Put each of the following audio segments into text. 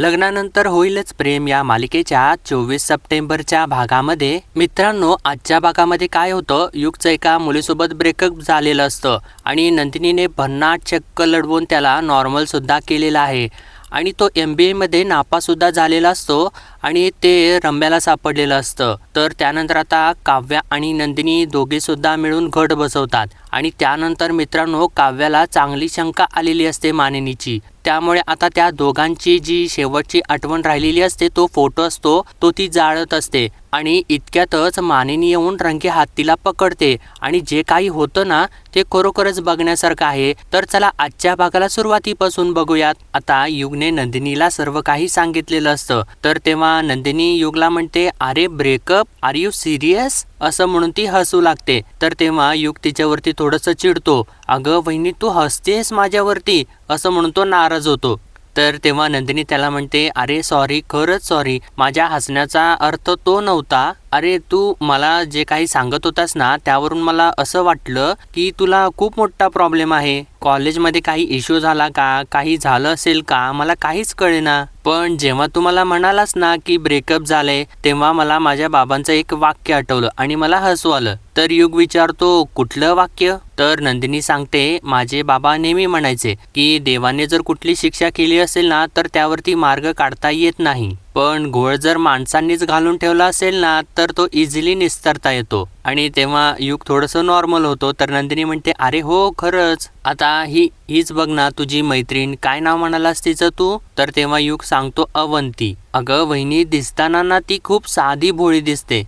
लग्नानंतर होईलच प्रेम या मालिकेच्या चोवीस सप्टेंबरच्या भागामध्ये. मित्रांनो आजच्या भागामध्ये काय होतं? युगचं एका मुलीसोबत ब्रेकअप झालेलं असतं आणि नंदिनीने भन्नाट चक्क लढवून त्याला नॉर्मलसुद्धा केलेला आहे. आणि तो एम बी एमध्ये नापाससुद्धा झालेला असतो. आणि ते रम्याला सापडलेलं असतं. तर त्यानंतर आता काव्या आणि नंदिनी दोघेसुद्धा मिळून घट बसवतात. आणि त्यानंतर मित्रांनो काव्याला चांगली शंका आलेली असते मानिनीची. त्यामुळे आता त्या दोघांची जी शेवटची आठवण राहिलेली असते तो फोटो असतो तो ती जाळत असते. आणि इतक्यातच मानिनी येऊन रंगे हात तिला पकडते. आणि जे काही होतं ना ते खरोखरच बघण्यासारखं आहे. तर चला आजच्या भागाला सुरुवातीपासून बघूयात. आता युगने नंदिनीला सर्व काही सांगितलेलं असतं. तर तेव्हा नंदिनी युगला म्हणते अरे ब्रेकअप आर यू सिरियस असं म्हणून ती हसू लागते. तर तेव्हा युग तिच्यावरती थोडंसं चिडतो. अगं वहिनी तू हसतेस माझ्यावरती? असं म्हणून तो नाराज होतो. तर तेव्हा नंदिनी त्याला म्हणते अरे सॉरी खरंच सॉरी माझ्या हसण्याचा अर्थ तो नव्हता. अरे तू मला जे काही सांगत होतास ना त्यावरून मला असं वाटलं की तुला खूप मोठा प्रॉब्लेम आहे. कॉलेजमध्ये काही इश्यू झाला का? काही झालं असेल का? मला काहीच कळेना. पण जेव्हा तू मला म्हणालास ना की ब्रेकअप झालंय तेव्हा मला माझ्या बाबांचं एक वाक्य आठवलं आणि मला हसू आलं. तर युग विचारतो कुठलं वाक्य? तर नंदिनी सांगते माझे बाबा नेहमी म्हणायचे की देवाने जर कुठली शिक्षा केली असेल ना तर त्यावरती मार्ग काढता येत नाही. पण घोळ जर माणसांनीच घालून ठेवला असेल ना तर तो इझिली निस्तरता येतो. आणि तेव्हा युग थोडंसं नॉर्मल होतो तर नंदिनी म्हणते अरे हो खरंच. आता ही हीच बघ ना तुझी मैत्रीण. काय नाव म्हणालास तिचं तू? तर तेव्हा युग सांगतो अवंती. अगं वहिनी दिसताना ना ती खूप साधी भोळी दिसते.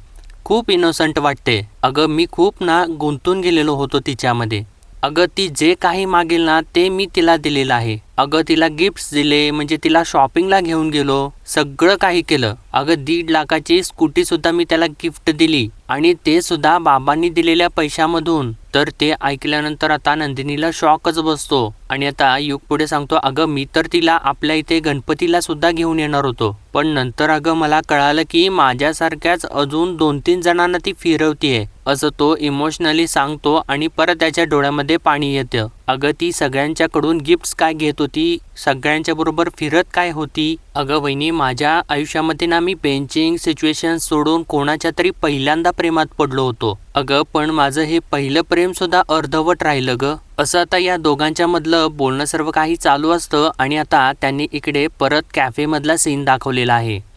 खूप इनोसंट वाटते. अगं मी खूप ना गुंतून गेलेलो होतो तिच्यामध्ये. अगं ती जे काही मागेल ना ते मी तिला दिलेलं आहे. अगं तिला गिफ्ट्स दिले म्हणजे तिला शॉपिंगला घेऊन गेलो सगळं काही केलं. अगं दीड लाखाची स्कूटी सुद्धा मी त्याला गिफ्ट दिली आणि ते सुद्धा बाबांनी दिलेल्या पैशामधून. तर ते ऐकल्यानंतर आता नंदिनीला शॉकच बसतो. आणि आता युग पुढे सांगतो अगं मी तर तिला आपल्या इथे गणपतीला सुद्धा घेऊन येणार होतो. पण नंतर अगं मला कळालं की माझ्यासारख्याच अजून दोन तीन जणांना ती फिरवतीये. असं तो इमोशनली सांगतो आणि परत त्याच्या डोळ्यामध्ये पाणी येतं. अगं ती सगळ्यांच्याकडून गिफ्ट्स काय घेत होती? सगळ्यांच्याबरोबर फिरत काय होती? अगं वहिनी माझ्या आयुष्यामध्ये ना मी बेंचिंग सिच्युएशन सोडून कोणाच्या तरी पहिल्यांदा प्रेमात पडलो होतो. अगं पण माझं हे पहिलं प्रेम सुद्धा अर्धवट राहिलं ग. असं आता या दोघांच्या मधलं बोलणं सर्व काही चालू असतं आणि आता त्यांनी इकडे परत कॅफेमधला सीन दाखवलेला आहे.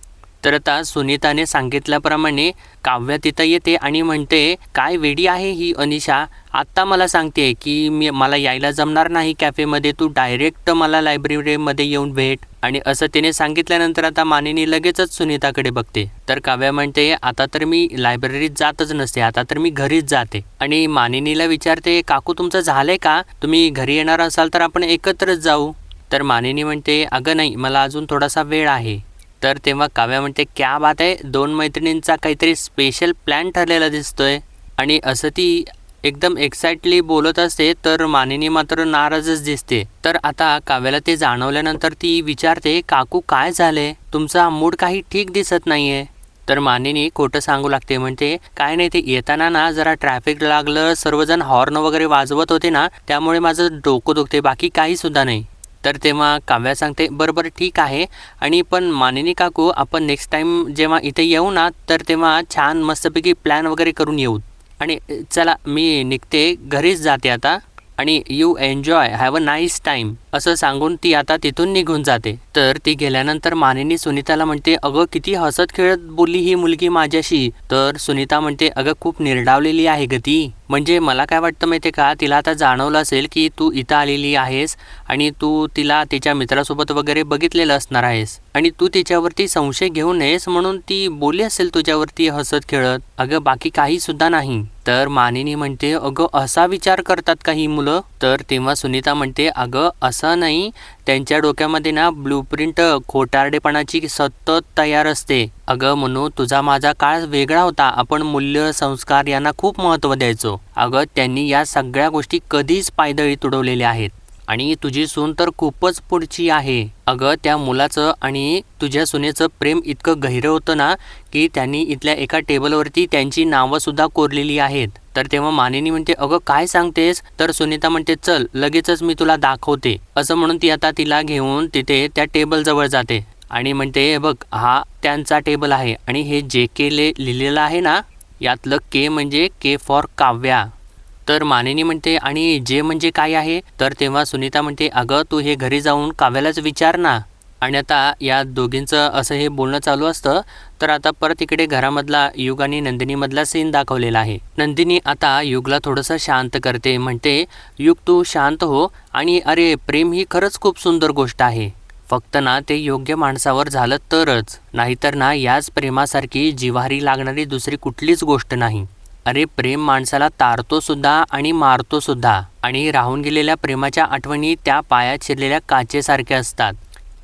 तर आता सुनीताने सांगितल्याप्रमाणे काव्या तिथं येते आणि म्हणते काय वेडी आहे ही अनिशा? आत्ता मला सांगते की मी मला यायला जमणार नाही कॅफेमध्ये तू डायरेक्ट मला लायब्ररीमध्ये येऊन भेट. आणि असं तिने सांगितल्यानंतर आता मानिनी लगेचच सुनीताकडे बघते. तर काव्या म्हणते आता तर मी लायब्ररीत जातच नसते आता तर मी घरीच जाते. आणि मानिनीला विचारते काकू तुमचं झालंय का? तुम्ही घरी येणार असाल तर आपण एकत्रच जाऊ. तर मानिनी म्हणते अगं नाही मला अजून थोडासा वेळ आहे. तर तेव्हा काव्या म्हणते क्या बात आहे दोन मैत्रिणींचा काहीतरी स्पेशल प्लॅन ठरलेला दिसतोय. आणि असं ती एकदम एक्साइटली बोलत असते तर मानिनी मात्र नाराजच दिसते. तर आता काव्याला ते जाणवल्यानंतर ती विचारते काकू काय झाले तुमचा मूड काही ठीक दिसत नाहीये. तर मानिनी खोटं सांगू लागते म्हणते काय नाही ते येताना ना जरा ट्रॅफिक लागलं सर्वजण हॉर्न वगैरे वाजवत होते ना त्यामुळे माझं डोकं दुखते बाकी काही सुद्धा नाही. तर तेव्हा काव्या सांगते बरं बरं ठीक आहे. आणि पण मानिनी काकू आपण नेक्स्ट टाईम जेव्हा इथे येऊ ना तर तेव्हा छान मस्तपैकी प्लॅन वगैरे करून येऊ. आणि चला मी निघते घरीच जाते आता. आणि you enjoy have a nice time असं सांगून ती आता तिथून निघून जाते. तर ती गेल्यानंतर मानिनी सुनीताला म्हणते अगं किती हसत खेळत बोलली ही मुलगी माझ्याशी. तर सुनीता म्हणते अगं खूप निर्डावलेली आहे ग ती. म्हणजे मला काय वाटतं माहिती का तिला आता जाणवलं असेल की तू इथं आलेली आहेस आणि तू तिला तिच्या मित्रासोबत वगैरे बघितलेलं असणार आहेस. आणि तू तिच्यावरती संशय घेऊ नयेस म्हणून ती बोली असेल तुझ्यावरती हसत खेळत. अगं बाकी काही सुद्धा नाही. तर मानिनी म्हणते अगं असा विचार करतात का ही मुलं? तर तेव्हा सुनीता म्हणते अगं असं नाही त्यांच्या डोक्यामध्ये ना ब्लूप्रिंट खोटारडेपणाची सतत तयार असते. अगं म्हणू तुझा माझा काळ वेगळा होता. आपण मूल्य संस्कार यांना खूप महत्त्व द्यायचो. अगं त्यांनी या सगळ्या गोष्टी कधीच पायदळी तुडवलेल्या आहेत. आणि तुझी सून तर खूपच पुढची आहे. अगं त्या मुलाचं आणि तुझ्या सुनेचं प्रेम इतकं गहिरं होतं ना की त्यांनी इथल्या एका टेबलवरती त्यांची नावंसुद्धा कोरलेली आहेत. तर तेव्हा मानिनी म्हणते अगं काय सांगतेस? तर सुनीता म्हणते चल लगेचच मी तुला दाखवते. असं म्हणून ती आता तिला घेऊन तिथे त्या टेबलजवळ जाते. आणि म्हणते बघ हा त्यांचा टेबल आहे आणि हे जे के ले लिहिलेलं आहे ना यातलं के म्हणजे के फॉर काव्या. तर मानिनी म्हणते आणि जे म्हणजे काय आहे? तर तेव्हा सुनीता म्हणते अगं तू हे घरी जाऊन काव्यालाच विचार ना. आणि आता या दोघींचं असं हे बोलणं चालू असतं तर आता परत इकडे घरामधला युग आणि नंदिनीमधला सीन दाखवलेला आहे. नंदिनी आता युगला थोडंसं शांत करते म्हणते युग तू शांत हो आणि अरे प्रेम ही खरंच खूप सुंदर गोष्ट आहे. फक्त ना ते योग्य माणसावर झालं तरच. नाहीतर ना याच प्रेमासारखी जिव्हारी लागणारी दुसरी कुठलीच गोष्ट नाही. अरे प्रेम माणसाला तारतो सुद्धा आणि मारतो सुद्धा. आणि राहून गेलेल्या प्रेमाच्या आठवणी त्या पायात शिरलेल्या काचेसारख्या असतात.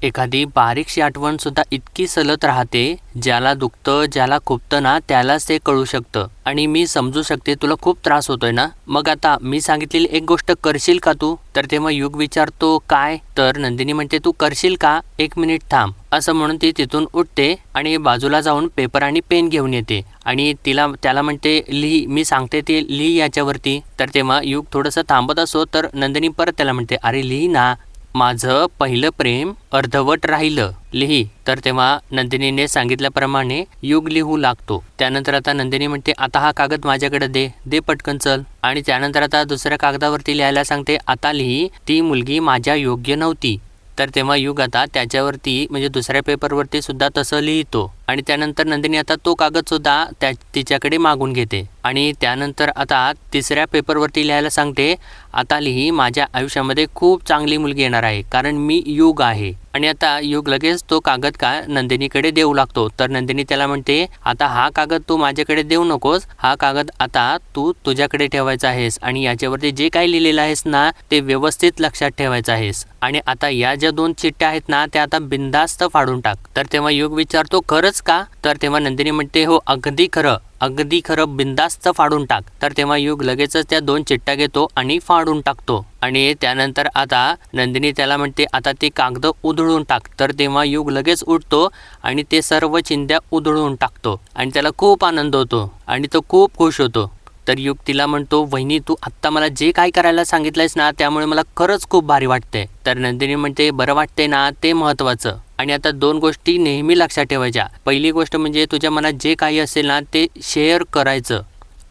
एखादी बारीकशी आठवण सुद्धा इतकी सलत राहते ज्याला दुखतं ज्याला खुपतं ना त्यालाच ते कळू शकतं. आणि मी समजू शकते तुला खूप त्रास होतोय ना? मग आता मी सांगितलेली एक गोष्ट करशील का तू? तर तेव्हा युग विचारतो काय? तर नंदिनी म्हणते तू करशील का? एक मिनिट थांब. असं म्हणून ती तिथून उठते आणि बाजूला जाऊन पेपर आणि पेन घेऊन येते. आणि तिला त्याला म्हणते लिही. मी सांगते ते लिही याच्यावरती. तर तेव्हा युग थोडंसं थांबत असो तर नंदिनी परत त्याला म्हणते अरे लिही ना. माझं पहिलं प्रेम अर्धवट राहिलं. लिही. तर तेव्हा नंदिनीने सांगितल्याप्रमाणे युग लिहू लागतो. त्यानंतर आता नंदिनी म्हणते आता हा कागद माझ्याकडे दे. दे पटकन चल. आणि त्यानंतर आता दुसऱ्या कागदावरती लिहायला सांगते आता लिही. ती मुलगी माझ्या योग्य नव्हती. तर तेव्हा युग आता त्याच्यावरती म्हणजे दुसऱ्या पेपरवरती सुद्धा तसं लिहितो. आणि त्यानंतर नंदिनी आता तो कागद सुद्धा त्या तिच्याकडे मागून घेते. आणि त्यानंतर आता तिसऱ्या पेपरवरती लिहायला सांगते आता लिही माझ्या आयुष्यामध्ये खूप चांगली मुलगी येणार आहे कारण मी युग आहे. आणि आता युग लगेच तो कागद का नंदिनीकडे देऊ लागतो. तर नंदिनी त्याला म्हणते आता हा कागद तू माझ्याकडे देऊ नकोस हा कागद आता तू तुझ्याकडे ठेवायचा आहेस आणि याच्यावरती जे काही लिहिलेलं आहेस ना ते व्यवस्थित लक्षात ठेवायचं आहेस. आणि आता या ज्या दोन चिठ्ठ्या आहेत ना त्या आता बिंदास्त फाडून टाक. तर तेव्हा युग विचारतो खरंच का? तर तेव्हा नंदिनी म्हणते हो अगदी खरं. अगदी खरं बिंदास्त फाडून टाक. तर तेव्हा युग लगेचच त्या दोन चिट्ट्या घेतो आणि फाडून टाकतो. आणि त्यानंतर आता नंदिनी त्याला म्हणते आता ते कागद उधळून टाक. तर तेव्हा युग लगेच उठतो आणि ते सर्व चिंध्या उधळून टाकतो. आणि त्याला खूप आनंद होतो आणि तो खूप खुश होतो. तर युग तिला म्हणतो वहिनी तू आत्ता मला जे काय करायला सांगितलंयस ना त्यामुळे मला खरंच खूप भारी वाटते तर नंदिनी म्हणते बरं वाटते ना ते महत्त्वाचं आणि आता दोन गोष्टी नेहमी लक्षात ठेवायच्या. पहिली गोष्ट म्हणजे तुझ्या मनात जे काही असेल ना ते शेअर करायचं.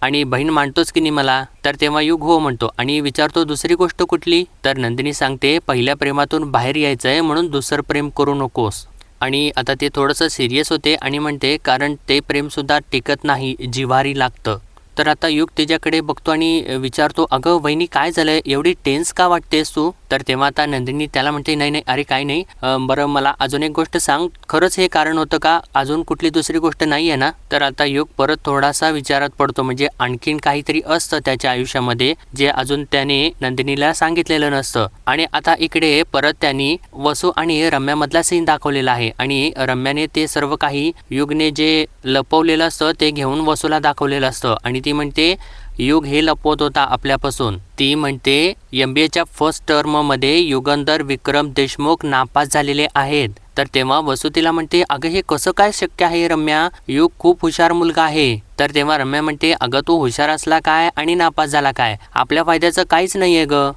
आणि बहीण मांडतोच की नाही मला तर तेव्हा युग हो म्हणतो. आणि विचारतो दुसरी गोष्ट कुठली? तर नंदिनी सांगते पहिल्या प्रेमातून बाहेर यायचं आहे म्हणून दुसरं प्रेम करू नकोस. आणि आता ते थोडंसं सिरियस होते आणि म्हणते कारण ते प्रेमसुद्धा टिकत नाही जिवारी लागतं. तर आता युग तिच्याकडे बघतो आणि विचारतो अगं वहिनी काय झालंय? एवढी टेन्स का वाटतेस तू? तर तेव्हा आता नंदिनी त्याला म्हणते नाही नाही अरे काय नाही. बरं मला अजून एक गोष्ट सांग. खरंच हे कारण होतं का? अजून कुठली दुसरी गोष्ट नाही आहे ना? तर आता युग परत थोडासा विचारात पडतो. म्हणजे आणखीन काहीतरी असतं त्याच्या आयुष्यामध्ये जे अजून त्याने नंदिनीला सांगितलेलं नसतं. आणि आता इकडे परत त्यांनी वसू आणि रम्यामधला सीन दाखवलेला आहे. आणि रम्याने ते सर्व काही युगने जे लपवलेलं असतं ते घेऊन वसूला दाखवलेलं असतं. आणि ती म्हणते युग हे लपवत होता आपल्यापासून. ती म्हणते एम बी एच्या फर्स्ट टर्ममध्ये युगंधर विक्रम देशमुख नापास झालेले आहेत. तर तेव्हा वसुतीला म्हणते अगं हे कसं काय शक्य आहे रम्या? युग खूप हुशार मुलगा आहे. तर तेव्हा रम्या म्हणते अगं तू हुशार असला काय आणि नापास झाला काय? आपल्या फायद्याचं काहीच नाही आहे ग.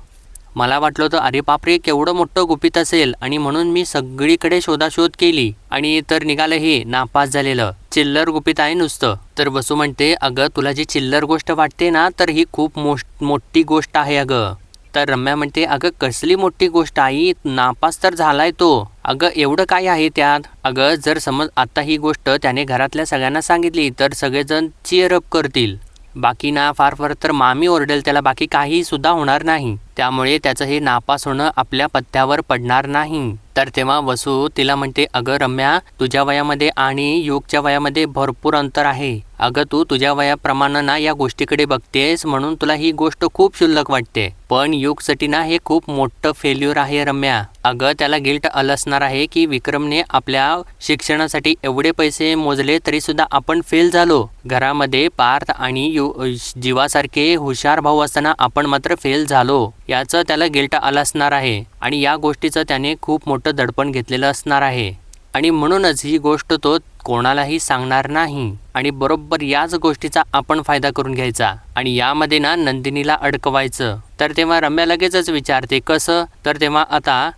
मला वाटलं होतं अरे बापरे केवढं मोठं गुपित असेल. आणि म्हणून मी सगळीकडे शोधाशोध केली आणि तर निघालं हे नापास झालेलं. चिल्लर गुपित आहे नुसतं. तर बसू म्हणते अगं तुला जी चिल्लर गोष्ट वाटते ना तर ही खूप मोश मोठी गोष्ट आहे अगं. तर रम्या म्हणते अगं कसली मोठी गोष्ट आई? नापास तर झालाय तो. अगं एवढं काय आहे त्यात? अगं जर समज आता ही गोष्ट त्याने घरातल्या सगळ्यांना सांगितली तर सगळेजण चिअरअप करतील. बाकी ना फार फार तर मामी ओरडेल त्याला बाकी काहीसुद्धा होणार नाही. त्यामुळे त्याचं हे नापास होणं आपल्या पत्त्यावर पडणार नाही. तर तेव्हा वसू तिला म्हणते अगं रम्या तुझ्या वयामध्ये आणि युगच्या वयामध्ये भरपूर अंतर आहे. अगं तू तुझ्या वयाप्रमाणे ना या गोष्टीकडे बघतेस म्हणून तुला ही गोष्ट खूप शुल्लक वाटते. पण युगसाठी ना हे खूप मोठं फेल्युअर आहे रम्या. अगं त्याला गिल्ट अलसणार आहे की विक्रमने आपल्या शिक्षणासाठी एवढे पैसे मोजले तरी सुद्धा आपण फेल झालो. घरामध्ये पार्थ आणि यु जीवासारखे हुशार भाऊ असताना आपण मात्र फेल झालो. याचं त्याला गिल्ट आला असणार आहे आणि या गोष्टीचं त्याने खूप मोठं दडपण घेतलेलं असणार आहे. आणि म्हणूनच ही गोष्ट तो कोणालाही सांगणार नाही. आणि बरोबर याच गोष्टीचा आपण फायदा करून घ्यायचा. आणि यामध्ये ना नंदिनीला अडकवायचं. तर तेव्हा रम्या लगेचच विचारते कसं? तर तेव्हा आता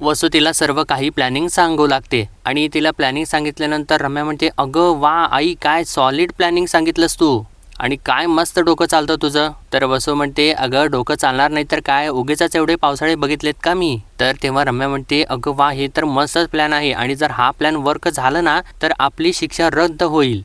वसू तिला सर्व काही प्लॅनिंग सांगू लागते. आणि तिला प्लॅनिंग सांगितल्यानंतर रम्या म्हणते अगं वा आई काय सॉलिड प्लॅनिंग सांगितलंस तू. आणि काय मस्त डोकं चालतं तुझं? तर वसू म्हणते अगं डोकं चालणार नाही तर काय? उगेचाच एवढे पावसाळे बघितलेत का मी? तर तेव्हा रम्या म्हणते अगं वा हे तर मस्तच प्लॅन आहे आणि जर हा प्लॅन वर्क झाला ना तर आपली शिक्षा रद्द होईल.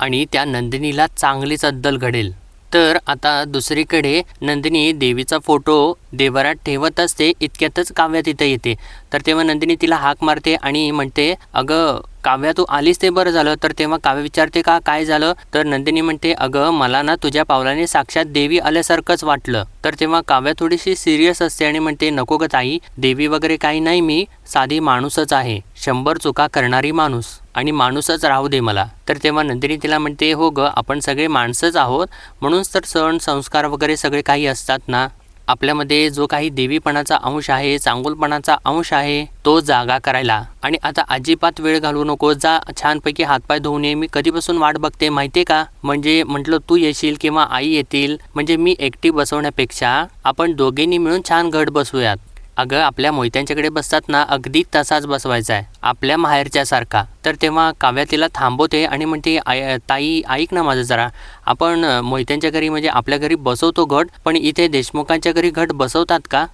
आणि त्या नंदिनीला चांगलीच अद्दल घडेल. तर आता दुसरीकडे नंदिनी देवीचा फोटो देवरात ठेवत असते इतक्यातच काव्या तिथे येते. तर तेव्हा नंदिनी तिला हाक मारते आणि म्हणते अगं काव्या तू आलीस ते बरं झालं. तर तेव्हा काव्य विचारते का? काय झालं? तर नंदिनी म्हणते अगं मला ना तुझ्या पावलाने साक्षात देवी आल्यासारखंच वाटलं. तर तेव्हा काव्या थोडीशी सिरियस असते आणि म्हणते नको ग ताई देवी वगैरे काही नाही मी साधी माणूसच आहे. शंभर चुका करणारी माणूस. आणि माणूसच राहू दे मला. तर तेव्हा नंदिनी तिला म्हणते हो ग आपण सगळे माणसंच आहोत. म्हणूनच तर सण संस्कार वगैरे सगळे काही असतात ना. आपल्यामध्ये जो काही देवीपणाचा अंश आहे चांगुलपणाचा अंश आहे तो जागा करायला. आणि आता अजिबात वेळ घालवू नको. जा छानपैकी हातपाय धुवून ये मी कधीपासून वाट बघते माहितीये का? म्हणजे म्हटलं तू येशील किंवा आई येतील. म्हणजे मी एकटी बसवण्यापेक्षा आपण दोघींनी मिळून छान घट बसूयात अगं आपल्या मोहित्यांच्याकडे बसतात ना अगदी तसाच बसवायचा आहे आपल्या माहेरच्यासारखा. तर तेव्हा काव्या तिला थांबवते आणि म्हणते आई ताई ऐक ना माझं जरा. आपण मोहित्यांच्या घरी म्हणजे आपल्या घरी बसवतो घट पण इथे देशमुखांच्या घरी घट बसवतात का?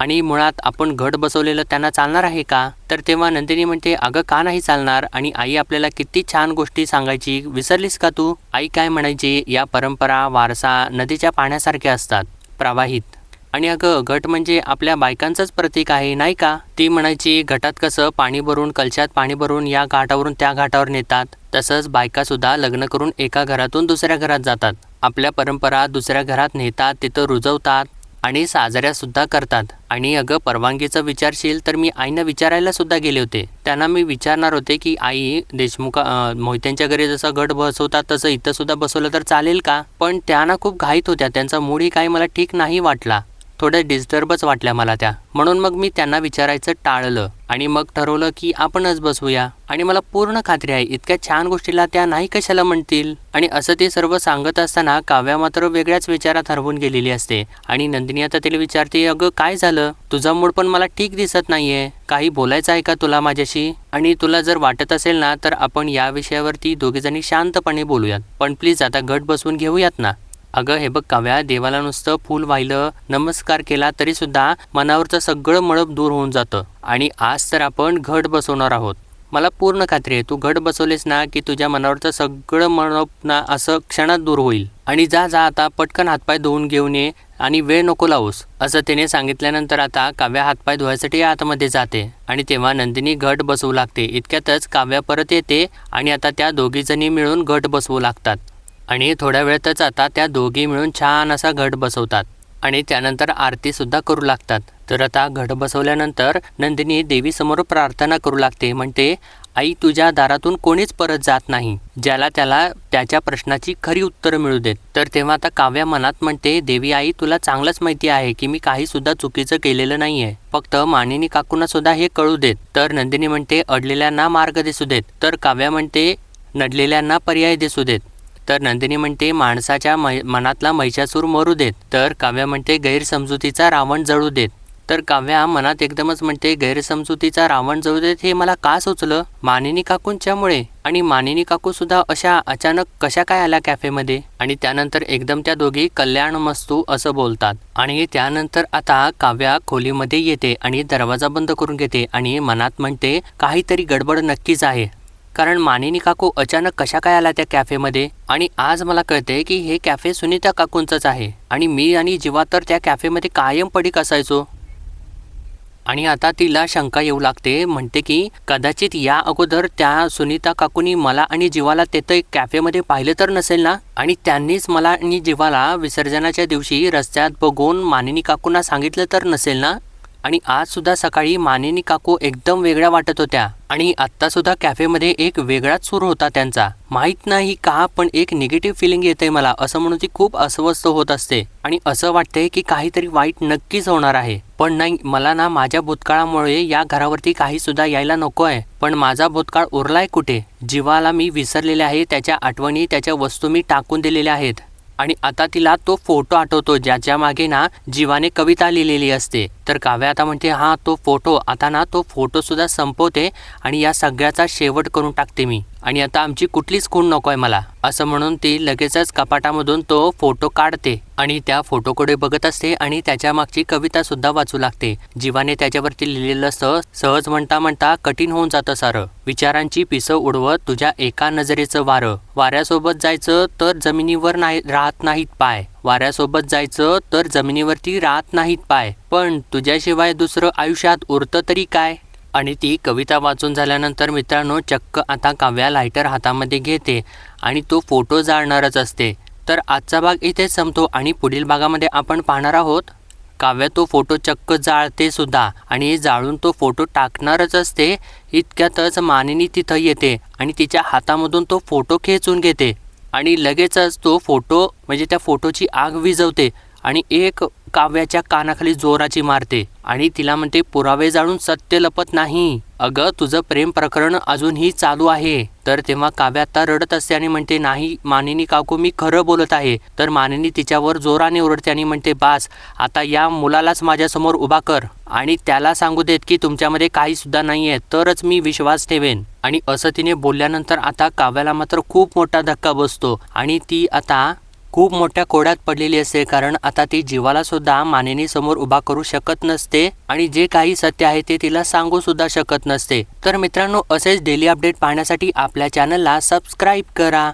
आणि मुळात आपण घट बसवलेलं त्यांना चालणार आहे का? तर तेव्हा नंदिनी म्हणते अगं का नाही चालणार? आणि आई आपल्याला किती छान गोष्टी सांगायची. विसरलीस का तू? आई काय म्हणायची? या परंपरा वारसा नदीच्या पाण्यासारख्या असतात. प्रवाहित. आणि अगं घट म्हणजे आपल्या बायकांचंच प्रतीक आहे नाही का? ती म्हणायची घटात कसं पाणी भरून कलशात पाणी भरून या घाटावरून त्या घाटावर नेतात तसंच बायका सुद्धा लग्न करून एका घरातून दुसऱ्या घरात जातात. आपल्या परंपरा दुसऱ्या घरात नेतात तिथं रुजवतात आणि साजऱ्यासुद्धा करतात. आणि अगं परवानगीचं विचारशील तर मी आईनं विचारायला सुद्धा गेले होते. त्यांना मी विचारणार होते की आई देशमुख मोहित्यांच्या घरी जसं गट बसवतात तसं इथं सुद्धा बसवलं तर चालेल का? पण त्यांना खूप घाईत होत्या. त्यांचा मूडही काही मला ठीक नाही वाटला. थोड्या डिस्टर्बच वाटल्या मला त्या. म्हणून मग मी त्यांना विचारायचं टाळलं आणि मग ठरवलं की आपणच बसूया. आणि मला पूर्ण खात्री आहे इतक्या छान गोष्टीला त्या नाही कशाला म्हणतील? आणि असं ते सर्व सांगत असताना काव्या मात्र वेगळ्याच विचारात हरवून गेलेली असते. आणि नंदिनी आता तिला विचारते अगं काय झालं? तुझा मूड पण मला ठीक दिसत नाहीये. काही बोलायचं आहे का तुला माझ्याशी? आणि तुला जर वाटत असेल ना तर आपण या विषयावरती दोघीजणी शांतपणे बोलूयात. पण प्लीज आता गट बसवून घेऊयात ना. अगं हे बघ काव्या देवाला नुसतं फूल वाहिलं नमस्कार केला तरी सुद्धा मनावरचं सगळं मळप दूर होऊन जातं. आणि आज तर आपण घट बसवणार आहोत. मला पूर्ण खात्री आहे तू घट बसवलेस ना की तुझ्या मनावरचं सगळं मळप ना असं क्षणात दूर होईल. आणि जा जा आता पटकन हातपाय धुवून घेऊन ये आणि वेळ नको लावूस असं तिने सांगितल्यानंतर आता काव्या हातपाय धुवायसाठी आतमध्ये जाते. आणि तेव्हा नंदिनी घट बसवू लागते. इतक्यातच काव्या परत येते आणि आता त्या दोघीजणी मिळून घट बसवू लागतात. आणि थोड्या वेळातच आता त्या दोघी मिळून छान असा घट बसवतात. आणि त्यानंतर आरती सुद्धा करू लागतात. तर आता घट बसवल्यानंतर नंदिनी देवीसमोर प्रार्थना करू लागते. म्हणते आई तुझ्या दारातून कोणीच परत जात नाही. ज्याला त्याला त्याच्या प्रश्नाची खरी उत्तरं मिळू देत. तर तेव्हा आता काव्या मनात म्हणते देवी आई तुला चांगलंच माहिती आहे की मी काही सुद्धा चुकीचं केलेलं नाहीये. फक्त मानिनी काकूंना सुद्धा हे कळू देत. तर नंदिनी म्हणते अडलेल्यांना मार्ग दिसू देत. तर काव्या म्हणते नडलेल्यांना पर्याय दिसू देत. तर नंदिनी म्हणते माणसाच्या मै मनातला महिषासूर मरू देत. तर काव्या म्हणते गैरसमजुतीचा रावण जळू देत. तर काव्या मनात एकदमच म्हणते गैरसमजुतीचा रावण जळू देत हे मला का सुचलं? मानिनी काकूंच्यामुळे. आणि मानिनी काकू सुद्धा अशा अचानक कशा काय आल्या कॅफेमध्ये? आणि त्यानंतर एकदम त्या दोघी कल्याण मस्तू असं बोलतात. आणि त्यानंतर आता काव्या खोलीमध्ये येते आणि दरवाजा बंद करून घेते आणि मनात म्हणते काहीतरी गडबड नक्कीच आहे. कारण मानिनी काकू अचानक कशा काय आला त्या कॅफेमध्ये? आणि आज मला कळते की हे कॅफे सुनीता काकूंचंच आहे. आणि मी आणि जीवा तर त्या कॅफेमध्ये कायम पडीक असायचो. आणि आता तिला शंका येऊ लागते. म्हणते की कदाचित या अगोदर त्या सुनीता काकूनी मला आणि जीवाला तेथे कॅफेमध्ये पाहिलं तर नसेल ना? आणि त्यांनीच मला आणि जीवाला विसर्जनाच्या दिवशी रस्त्यात बघून मानिनी काकूंना सांगितलं तर नसेल ना? आणि आज सुद्धा सकाळी मानेनी काकू एकदम वेगळ्या वाटत होत्या आणि आत्तासुद्धा कॅफेमध्ये एक वेगळाच सूर होता त्यांचा. माहीत नाही का पण एक निगेटिव्ह फिलिंग येते मला असं म्हणून ती खूप अस्वस्थ होत असते. आणि असं वाटतंय की काहीतरी वाईट नक्कीच होणार आहे. पण नाही मला ना माझ्या भूतकाळामुळे या घरावरती काही सुद्धा यायला नको आहे. पण माझा भूतकाळ उरलाय कुठे? जीवाला मी विसरलेले आहे त्याच्या आठवणी त्याच्या वस्तू मी टाकून दिलेल्या आहेत. आणि आता तिला तो फोटो आठवतो ज्याच्या मागे ना जीवाने कविता लिहिलेली असते. तर काव्या आता म्हणते हा तो फोटो. आता ना तो फोटो सुद्धा संपवते आणि या सगळ्याचा शेवट करून टाकते मी. आणि आता आमची कुठलीच खूण नको आहे मला. असं म्हणून ती लगेचच कपाटामधून तो फोटो काढते. आणि त्या फोटोकडे बघत असते आणि त्याच्या मागची कविता सुद्धा वाचू लागते. जीवाने त्याच्यावरती लिहिलेलं असतं सहज म्हणता म्हणता कठीण होऊन जातं सारं. विचारांची पिसं उडवत तुझ्या एका नजरेचं वारं. वाऱ्यासोबत जायचं तर जमिनीवर नाही राहत नाहीत पाय. वाऱ्यासोबत जायचं तर जमिनीवरती राहत नाहीत पाय. पण तुझ्याशिवाय दुसरं आयुष्यात उरतं तरी काय? आणि ती कविता वाचून झाल्यानंतर मित्रांनो चक्क आता काव्या लायटर हातामध्ये घेते आणि तो फोटो जाळणारच असते. तर आजचा भाग इथेच संपतो आणि पुढील भागामध्ये आपण पाहणार आहोत काव्या तो फोटो चक्क जाळते सुद्धा आणि जाळून तो फोटो टाकणारच असते इतक्यातच मानिनी तिथं येते आणि तिच्या हातामधून तो फोटो खेचून घेते आणि लगेचच तो फोटो म्हणजे त्या फोटोची आग विझवते आणि एक काव्याच्या कानाखाली जोराची मारते आणि तिला म्हणते पुरावे जाळून सत्य लपत नाही. अगं तुझं प्रेम प्रकरण अजूनही चालू आहे. तर तेव्हा काव्या आता रडत असते आणि म्हणते नाही मानिनी काकू मी खरं बोलत आहे. तर मानिनी तिच्यावर जोराने ओरडते आणि म्हणते बास आता या मुलालाच माझ्यासमोर उभा कर. आणि त्याला सांगू देत की तुमच्यामध्ये काही सुद्धा नाही आहे तरच मी विश्वास ठेवेन. आणि असं तिने बोलल्यानंतर आता काव्याला मात्र खूप मोठा धक्का बसतो. आणि ती आता खूप मोठ्या कोड्यात पडलेली असते कारण आता ती जीवाला सुद्धा मानेनी समोर उभा करू शकत नसते आणि जे काही सत्य आहे ते तिला सांगू सुद्धा शकत नसते. तर मित्रांनो असेच डेली अपडेट पाहण्यासाठी आपल्या चॅनलला सबस्क्राईब करा.